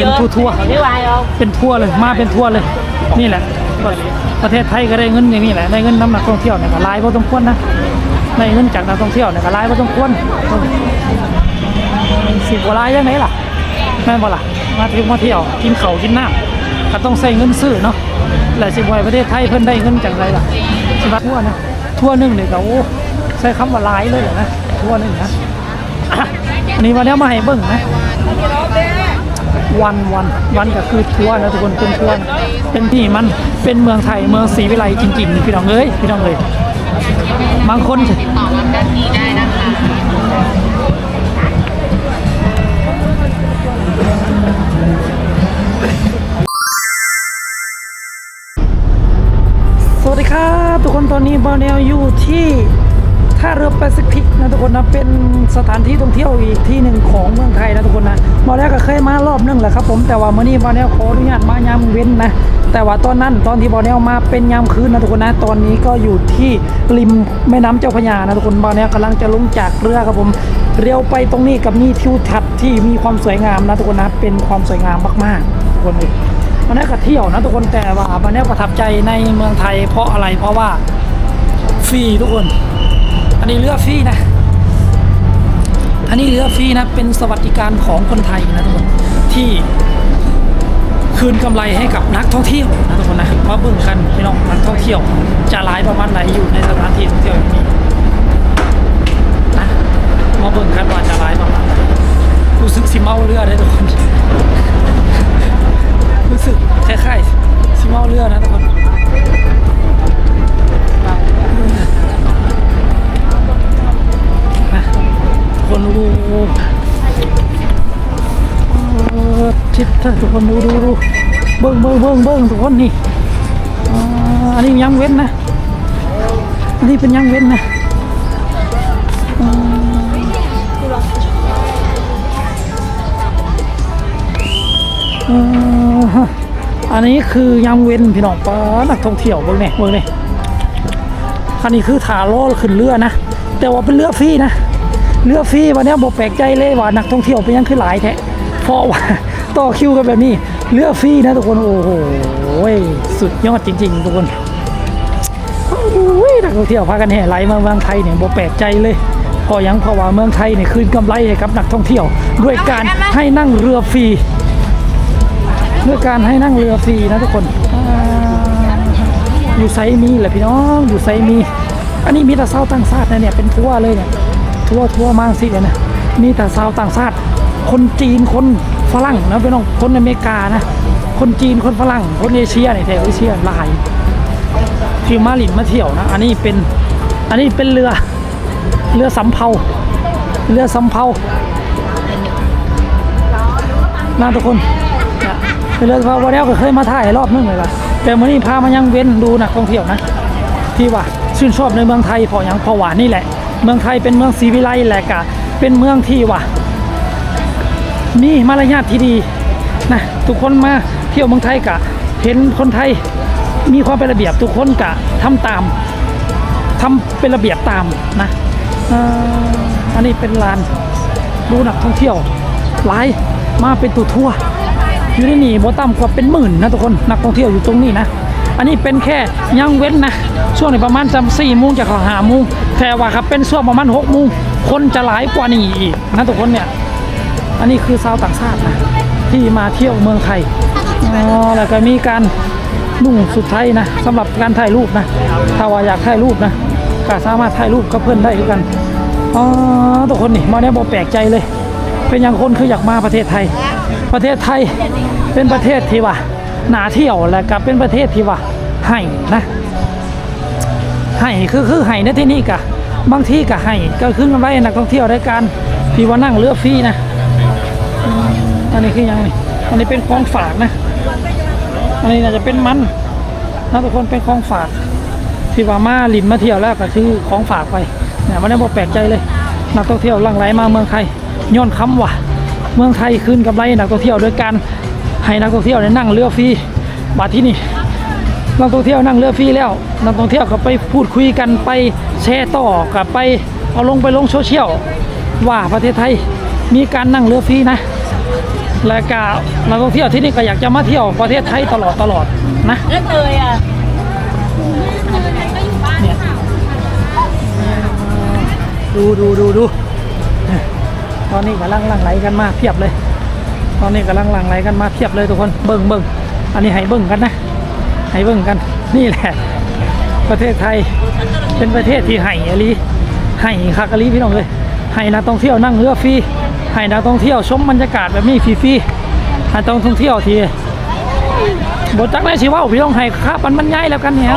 เป็นทั่วๆเป็นทั่วเลยมาเป็นทั่วเลย นี่แหละ ประเทศไทยก็ได้เงินอย่างนี้แหละได้เงินน้ำหนักท่องเที่ยวเนี่ยก็หลายพอสมควรนะได้เงินจากนักท่องเที่ยวเนี่ยก็หลายพอสมควรสิบกว่าลายยังไงล่ะแม่นบ่ล่ะมาเที่ยวมาเที่ยวกินเขากินน้ำก็ต้องใส่เงินซื้อเนาะหลายสิบวัยประเทศไทยเพิ่นได้เงินจากไรล่ะสิบทั่วนะทั่วหนึงเนี่ยก็โอ้ใช้คำว่าลายเลยเหรอนะทั่วหนึงนะอันนี้วันนี้มาให้เบิ่งนะ วันวันวันก็คือทัวร์นะทุกคนเป็นทัวร์เป็นที่มันเป็นเมืองไทยเมืองศรีวิไลจริงๆพี่น้องเอ้ยพี่น้องเอ้ยบางคนต่อรับด้านนี้ได้นะคะสวัสดีครับ ทุกคนตอนนี้บอลเนลอยู่ที่ ท่าเรือแปซิฟิกนะทุกคนนะเป็นสถานที่ท่องเที่ยวอีกที่หนึ่งของเมืองไทยนะทุกคนนะบอลเนลก็เคยมารอบนึงแหละครับ ผมแต่ว่ามื่อนี้บอลเนลขออนุญาตมายามเว้นนะแต่ว่าตอนนั้นตอนที่บอลเนลมาเป็นยามคืนนะทุกคนนะตอนนี้ก็อยู่ที่ริมแม่น้ำเจ้าพระยานะทุกคนบอลเนลกำลังจะลงจากเรือครับผมเรียวไปตรงนี้กับมีทิวทัศน์ที่มีความสวยงามนะทุกคนนะเป็นความสวยงามมากๆทุกคนเลยวันนี้ก็เที่ยวนะทุกคนแต่ว่าวันนี้ประทับใจในเมืองไทยเพราะอะไรเพราะว่าฟรีทุกคน อันนี้เรือฟรีนะ อันนี้เรือฟรีนะ เป็นสวัสดิการของคนไทยนะทุกคนที่คืนกำไรให้กับนักท่องเที่ยวนะทุกคนนะมาเบิ่งกันพี่น้องนักท่องเที่ยว จะหลายประมาณไหนอยู่ในสถานที่ท่องเที่ยวอย่างนี้นะมาเบิ่งกันว่าจะหลายประมาณไหนรู้สึกสิเมาเรือได้ทุกคนรู้สึกคล้ายๆซิเมาเรือนะทุกคน ถ้าทุกคนดูดูดูเบิ้งเบิ้งเบิ้งเบิ้งทุกคนนี่ออันนี้ยังเว้นนะ อันนี้เป็นยังเว้นนะอันนี้คือยามเว้นพี่น้องป้านักท่องเที่ยวเบิ่งเนี่ยเบิ่งเนี่ยคันนี้คือถาล้อขึ้นเรือนะ แต่ว่าเป็นเรือฟรีนะ เรือฟรีวันนี้บอกแปลกใจเลยว่านักท่องเที่ยวเป็นยังคือหลายแท้เพราะว่า ต่อคิวกันแบบนี้เรือฟรีนะทุกคนโอ้โหสุดยอดจริง ๆ ทุกคนนักท่องเที่ยวพากันแห่ไหลมาเมืองไทยเนี่ยบ่แปลกใจเลยพอยังเพราะว่าเมืองไทยเนี่ยคืนกำไรให้กับนักท่องเที่ยว ด้วยการให้นั่งเรือฟรีด้วยการให้นั่งเรือฟรีนะทุกคนอยู่ไซมีแหละพี่น้องอยู่ไซมี อันนี้มีแต่ชาวต่างชาตินะเนี่ยเป็นทัวร์เลยเนี่ยทัวร์ทัวร์มาสิเลยนะมีแต่ชาวต่างชาติ คนจีนคน ฝรั่งนะพี่น้องคนอเมริกานะ คนจีนคนฝรั่ง คนเอเชียเนี่ยแถวเอเชียหลายที่มาลินมาเที่ยวนะ อันนี้เป็นอันนี้เป็นเรือเรือสำเภาเรือสำเภานะทุกคนเรือสำเภาวันนี้ก็เคยมาถ่ายรอบนึงเลยล่ะแต่มื่อนี้พามายังเว้นดูนักท่องเที่ยวนะ ที่ว่าชื่นชอบในเมืองไทยพออย่างพอหวานนี่แหละ เมืองไทยเป็นเมืองศรีวิไลแหละกะเป็นเมืองที่ว่า มีมารยาทที่ดีนะทุกคนมาเที่ยวเมืองไทยกะ เห็นคนไทยมีความเป็นระเบียบทุกคนกะทำตามทำเป็นระเบียบตามนะอันนี้เป็นลานดูนักท่องเที่ยวหลายมาเป็นตัวทัวร์อยู่ในนี่บ่ต่ำกว่าเป็นหมื่นนะทุกคนนักท่องเที่ยวอยู่ตรงนี้นะอันนี้เป็นแค่ยังเว้นนะช่วงนี้ประมาณจำสี่โมงจากหาโมงแต่ว่าครับเป็นช่วงประมาณหกโมงคนจะหลายกว่านี้อีกนะทุกคนเนี่ย อันนี้คือชาวต่างชาตินะที่มาเที่ยวเมืองไทยอ๋อแล้วก็มีการนุ่งสุดไทยนะสำหรับการถ่ายรูปนะถ้าว่าอยากถ่ายรูปนะก็สามารถถ่ายรูปกับเพื่อนได้ด้วยกันอ๋อทุกคนนี่มาเนี่ยบอกแปลกใจเลย เป็นอย่างคนคืออยากมาประเทศไทย ประเทศไทยเป็นประเทศที่ว่าหนาเที่ยวและก็เป็นประเทศที่ว่าให้นะให้คือคือให้ในที่นี่กะบางที่กะให้ก็คือกำไรนักท่องเที่ยวในการที่ว่านั่งเรือฟรีนะ อันนี้คือยังไงอันนี้เป็นของฝากนะ อันนี้น่าจะเป็นมันนะทุกคนเป็นของฝากที่ว่ามาลินมาเที่ยวแล้วก็ซื้อของฝากไปเนี่ยมันได้บอกแปลกใจเลยนักท่องเที่ยวหลั่งไหลมาเมืองไทยย้อนคำว่าเมืองไทยคืนกำไรนักท่องเที่ยวโดยการให้นักท่องเที่ยวได้นั่งเรือฟรีบัดที่นี่นักท่องเที่ยวนั่งเรือฟรีแล้วนักท่องเที่ยวก็ไปพูดคุยกันไปแชร์ต่อกับไปเอาลงไปลงโซเชียลว่าประเทศไทยมีการนั่งเรือฟรีนะ และก็นักท่องเที่ยวที่นี่ก็อยากจะมาเที่ยวประเทศไทยตลอดตลอดนะแล้วเตยอะเนี่ยดูดูดูดูตอนนี้กำลังหลั่งไหลกันมาเพียบเลย ตอนนี้กำลังหลั่งไหลกันมาเพียบเลยทุกคนเบิ่งเบิ่งอันนี้ให้เบิ่งกันนะให้เบิ่งกันนี่แหละ ประเทศไทยเป็นประเทศที่ให้อหลีให้คักอหลีพี่น้องเลยให้นักท่องเที่ยวนั่งเรือฟรี ให้นักท่องเที่ยวชมบรรยากาศแบบนี้ฟรีๆให้นักท่องเที่ยวทีบทจักได้ชิเว่าพี่น้องให้ค่าปันบรรยายแล้วกันเนี่ย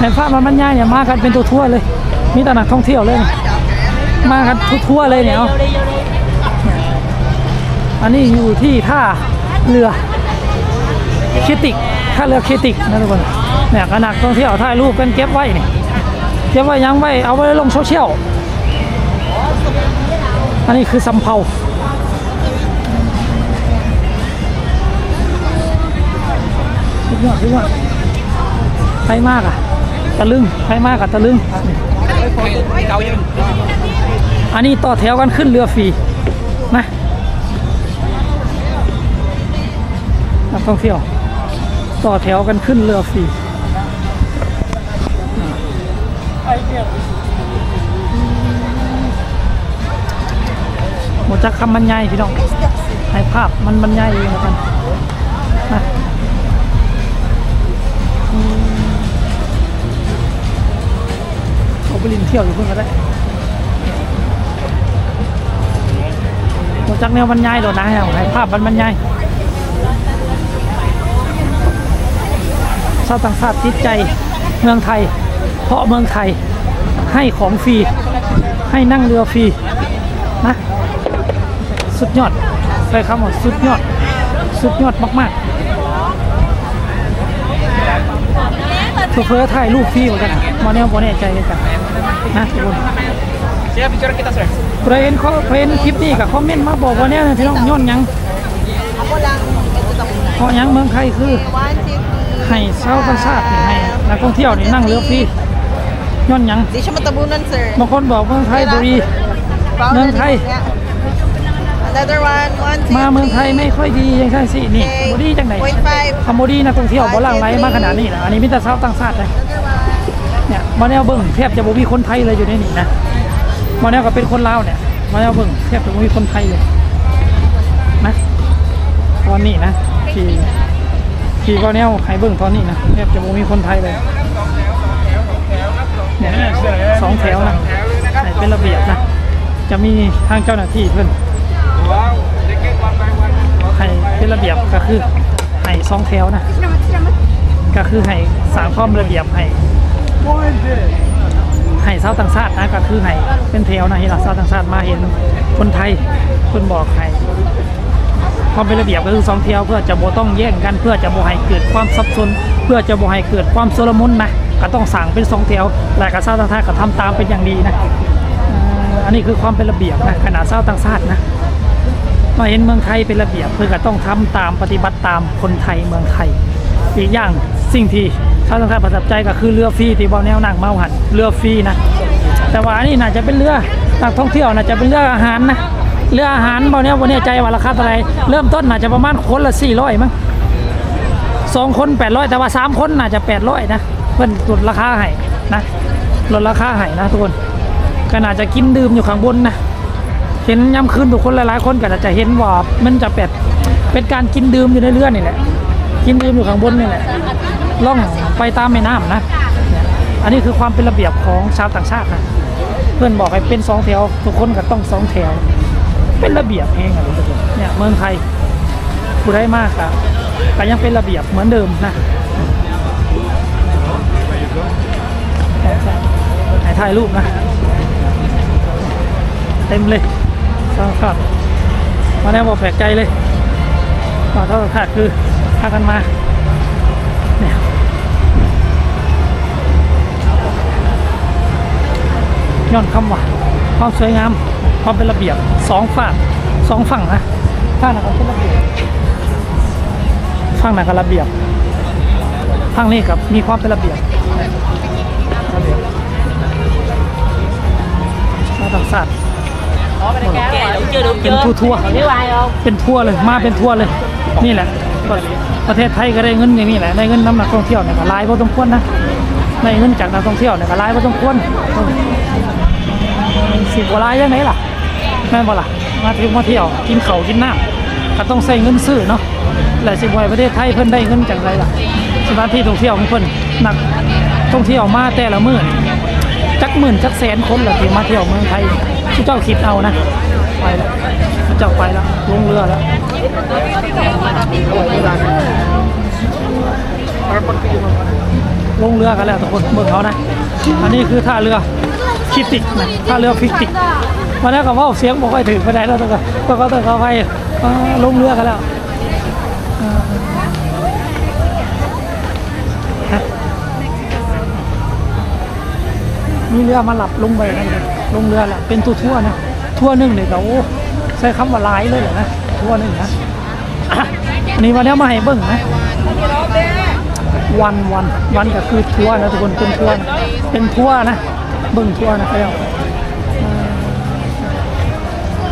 ในภาพมันบรรยายเนี่ยมากันเป็นตัวทั่วๆเลย มีแต่นักท่องเที่ยวเลย มากันทั่วๆเลยเนี่ยเอาอันนี้อยู่ที่ท่าเรือเคติกถ้าเรือเคติกนะทุกคนเนี่ยก็นักท่องเที่ยวถ่ายรูปกันเก็บไว้นี่เก็บไว้ยังไว้เอาไว้ลงโซเชียล อันนี้คือสำเภาสุดยอดสุดยอดไปมากอะ ตะลึงไปมากอะตะลึง อันนี้ต่อแถวกันขึ้นเรือฟรีนะนักท่องเที่ยว ต่อแถวกันขึ้นเรือฟรี หมดจากคำบรรยายพี่น้องให้ภาพมันบรรยายเองแล้วกันนะเอาไปลินเที่ยวอยู่เพื่อนก็ได้หมดจากแนวบรรยายโดดนะให้ภาพมันบรรยายชาวต่างชาติติดใจเมืองไทย เพราะเมืองไทยให้ของฟรี ให้นั่งเรือฟรีนะ สุดยอดใช้คำว่าสุดยอด สุดยอดมากๆเพื่อถ่ายรูปฟรีเหมือนกันนะมาแนวโมแน่ใจเลยกันนะทุกคน Siap bicara kita sir. ใครเห็นเขาใครเห็นคลิปนี้กับคอมเมนต์มาบอกว่าเนี่ยพี่น้องย้อนหยัง Ako lang, ito tapos เพราะหยังเมืองไทยคือ One, two, three. ให้ชาวต่างชาตินี่ให้นักท่องเที่ยวนี่นั่งเรือฟรีย้อนหยัง Di siya matabunan, sir. บางคนบอกเมืองไทยบุรี Bawal Nang na Thai. din niya. Another one, one, two, มาเมืองไทย three. ไม่ค่อยดียังใช่สินี่ Okay. บดีจังไหน Point five. คำบดีนักท่องเที่ยวบ่หลังไหลมาขนาดนี้นะอันนี้มิตรชาวต่างชาติเลย Another one. เนี่ยมาแนวเบิ้งแทบจะบ่มีคนไทยเลยอยู่ในนี่นะมาแนวก็เป็นคนลาวเนี่ยมาแนวเบิ้งแทบจะบ่มีคนไทยเลยนะตอนนี้นะที่ที่ก็แนวให้เบิ้งตอนนี้นะแทบจะบ่มีคนไทยเลยเนี่ยสองแถวนะให้เป็นระเบียบนะจะมีทางเจ้าหน้าที่เพิ่น Wow, sedikit one by one. ให้ เป็นระเบียบก็คือให้สองแถวนะก็คือให้สางความระเบียบให้ให้ชาวต่างชาตินะก็คือให้เป็นแถวนะที่เราชาวต่างชาติมาเห็นคนไทยคนบอกให้ความเป็นระเบียบก็คือสองแถวเพื่อจะโบต้องแย่งกันเพื่อจะโบให้เกิดความซับซ้อนเพื่อจะโบให้เกิดความโซลมุนนะก็ต้องสั่งเป็นสองแถวและก็ชาวต่างชาติก็ทำตามเป็นอย่างดีนะอันนี้คือความเป็นระเบียบนะขนาดชาวต่างชาตินะ มาเห็นเมืองไทยเป็นระเบียบเพื่อก็ต้องทำตามปฏิบัติตามคนไทยเมืองไทย อีกอย่างสิ่งที่ชาวต่างชาติประทับใจก็คือเรือฟรีที่บอแนวนั่งเมาหันเรือฟรีนะแต่ว่าอันนี้น่าจะเป็นเรือนักท่องเที่ยวน่าจะเป็นเรืออาหารนะเรืออาหารบอแนวบอแน่ใจว่าราคาเท่าไรเริ่มต้นน่าจะประมาณคนละ400มั้งสองคน800แต่ว่าสามคนน่าจะ800นะเพิ่นลดราคาให้นะลดราคาให้นะทุกคนก็น่าจะกินดื่มอยู่ข้างบนนะ เห็นย้ำคืนทุกคนหลายๆคนก็จะเห็นว่ามันจะเป็ดเป็นการกินดื่มอยู่ในเรือนี่แหละกินดื่มอยู่ข้างบนนี่แหละล่องไปตามแม่น้ำนะ อันนี้คือความเป็นระเบียบของชาวต่างชาตินะเพื่อนบอกให้เป็นสองแถวทุกคนก็ต้องสองแถว เป็นระเบียบเองอะทุกคนเนี่ยเมืองไทยผู้ได้มากอะก็ยังเป็นระเบียบเหมือนเดิมนะถ่ายรูปนะ เต็มเลย สาวขาดมาแนวบอกแปลกใจเลยมาเท่ากับขาดคือพากันมาเนี่ยย้อนคำว่าความสวยงามความเป็นระเบียบสองฝั่งสองฝั่งนะฝั่งไหนก็เป็นระเบียบฝั่งไหนก็ระเบียบฝั่งนี้กับมีความเป็นระเบียบระเบียบมาต่างศาสตร์ เป็น chưa ทัวทัว còn thiếu ai không เป็นทัวร์เลยมาเป็นทัวร์เลย นี่แหละ ประเทศไทยก็ได้เงินอย่างนี้แหละได้เงินน้ำหนักท่องเที่ยวเนี่ยก็หลายพอสมควรนะได้เงินจากนักท่องเที่ยวเนี่ยก็หลายพอสมควรเออสิบกว่าลายยังไงล่ะแม่นบ่ล่ะมาเที่ยวมาเที่ยวกินเขาวกินน้ำก็ต้องใส่เงินซื้อเนาะหลายสิบวัยประเทศไทยเพิ่นได้เงินจากไรล่ะสถานที่ท่องเที่ยวของเพิ่นนักท่องเที่ยวมาแต่ละมื้อนี่จักหมื่นจักแสนคนเหรอที่มาเที่ยวเมืองไทยที่เจ้าคิดเอานะ ไปแล้วเจ้าไปแล้วลงเรือแล้วลงเรือกันแล้วทุกคนเบิ่งเขานะ อันนี้คือท่าเรือคิติกนะท่าเรือฟิติกวันนี้ก็เว่าเสียงบอกค่อยถึงไปไหนแล้วทุกคนก็ก็ต้องเขาไปอ่าลงเรือกันแล้วอ่าฮะมีเรือมาหลับลงไปนั่นเลยลงเรือแหละเป็นตัวทั่วๆนะ ทั่วหนึ่งเนี่ยก็โอ้ใช้คำว่าลายเลยเหรอนะทั่วหนึ่งนะอันนี้วันนี้มาให้เบิ่งนะวันวันวันก็คือทั่วนะทุกคนเป็นทั่วนะเป็นทั่วนะเบิ่งทั่วนะครับ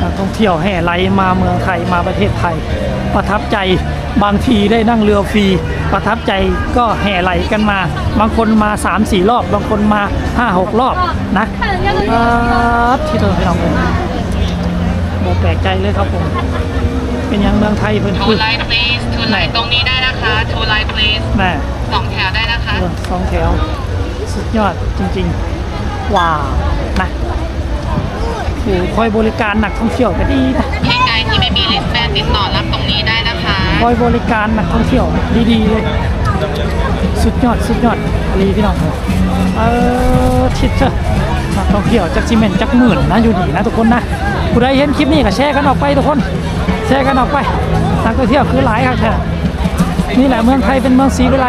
นักท่องเที่ยวแห่ไหลมาเมืองไทยมาประเทศไทย ประทับใจบางทีได้นั่งเรือฟรีประทับใจก็แห่ไหลกันมา บางคนมา 3 4 รอบ บางคนมา 5 6 รอบนะอ่าที่เธอให้เราเลย บอกแปลกใจเลยครับผม เป็นอยังเมืองไทยเพิ่นทูคือไลท์ please ทูไลท์ตรงนี้ได้นะคะทูไลท์ please แม่สองแถวได้นะคะเออสองแถว สุดยอดจริงๆ ว้าวนะโอ้คอยบริการนักท่องเที่ยวก็ดีนะพี่ไกด์ที่ไม่มีลิสต์แบนติดต่อรับตรงนี้ได้นะคะคอยบริการนักท่องเที่ยวดีๆเลย สุดยอดสุดยอดดีพี่น้องเออชิดเถอะ นักท่องเที่ยวจักซีเมนต์จักหมื่นนะอยู่ดีนะทุกคนนะผู้ใดเห็นคลิปนี้ก็แชร์กันออกไปทุกคน แชร์กันออกไปนักท่องเที่ยวคือหลายครับแท้นี่แหละเมืองไทยเป็นเมืองศรีวิไล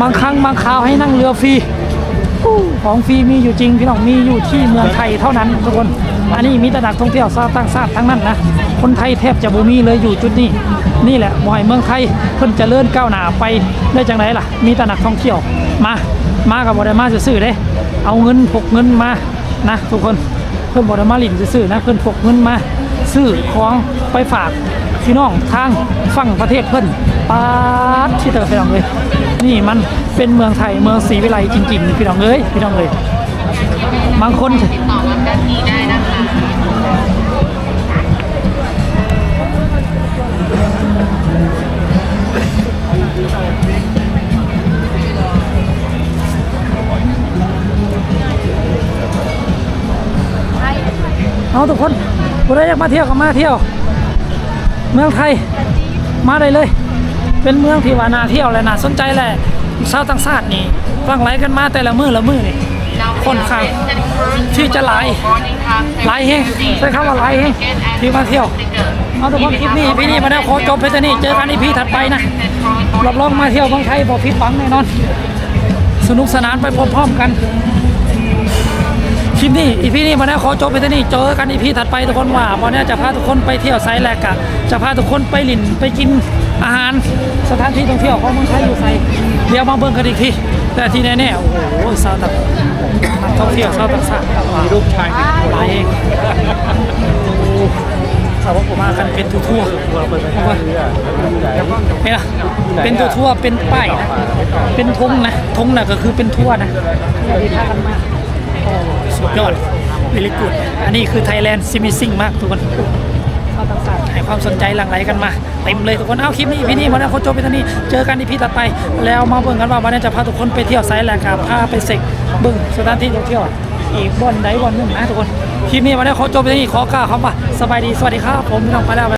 บางครั้งบางคราวให้นั่งเรือฟรีของฟรีมีอยู่จริงพี่น้องมีอยู่ที่เมืองไทยเท่านั้นทุกคน อันนี้มีแต่นักท่องเที่ยวชาวต่างชาติทั้งนั้นนะคนไทยแทบจะบ่มีเลยอยู่จุดนี้ นี่แหละบ่อยเมืองไทยเพิ่นจะเลื่อนก้าวหน้าไปได้จังไดล่ะ มีแต่นักท่องเที่ยวมา มากับบ่ได้มาซื่อๆเด้ เอาเงินพกเงินมานะทุกคนเพื่อนบอดมาลินซื่อนะเพื่อนพกเงินมาซื้อของไปฝากพี่น้องทางฝั่งประเทศเพื่อนปาดที่เตอพี่น้องเลยนี่มันเป็นเมืองไทยเมืองศรีวิไลจริงๆพี่น้องเอ้ยพี่น้องเลยบางคน เอาทุกคนผู้ใดอยากมาเที่ยวก็มาเที่ยว เมืองไทยมาได้เลย เป็นเมืองที่ว่าน่าเที่ยวและน่าสนใจแหละชาวต่างชาตินี่ฟังไหลกันมาแต่ละมือละมือนี่คนข้างที่จะหลายหลายแฮงใช้คำว่าหลายแฮงที่มาเที่ยวเอาทุกคนคลิปนี้พี่นี่มาแล้วขอจบไปที่นี่เจอกันอีพีถัดไปนะรับรองมาเที่ยวเมืองไทยบอกผิดหวังแน่นอน สนุกสนานไปพร้อมๆกัน ลิปนี้อีพีนี้มาแล้วขอจบไปที่นี่เจอกันอีพีถัดไปทุกคนว่าวันนี้จะพาทุกคนไปเที่ยวไซแลกอะจะพาทุกคนไปหลินไปกินอาหารสถานที่ท่องเที่ยวของเมืองไทยอยู่ไซเดี๋ยวมาเบิ่งกันอีกทีแต่ที่แน่ๆโอ้โหสาตักท่องเที่ยวสาต่างชามีรูปชายหลายเองสาวกผมมากันเป็นทัวร์เนี่ยเป็นทั่วร์เป็นป้ายนะเป็นธงนะธงน่ะก็คือเป็นทั่วนะที่พากันมา สุดยอดวิลิกุดอันนี้คือไทยแลนด์ซิมิซิ่งมากทุกคนให้ความสนใจหลั่งไหลกันมาเต็มเลยทุกคนเอาคลิปนี้พี่นี่มาแล้วโคจบไปตอนนี้เจอกันในพี่ต่อไป แล้วมาเบิ่งกันว่าวันนี้จะพาทุกคนไปเที่ยวไซส์แหลกับพาไปเสกเบิ่งสถานที่ท่องเที่ยวอีกบอนไดบอนหนึ่งนะทุกคนคลิปนี้มาแล้วโคจบไปตอนนี้ขอกล่าวคำว่าสบายดีสวัสดีครับผมน้องไปแล้ว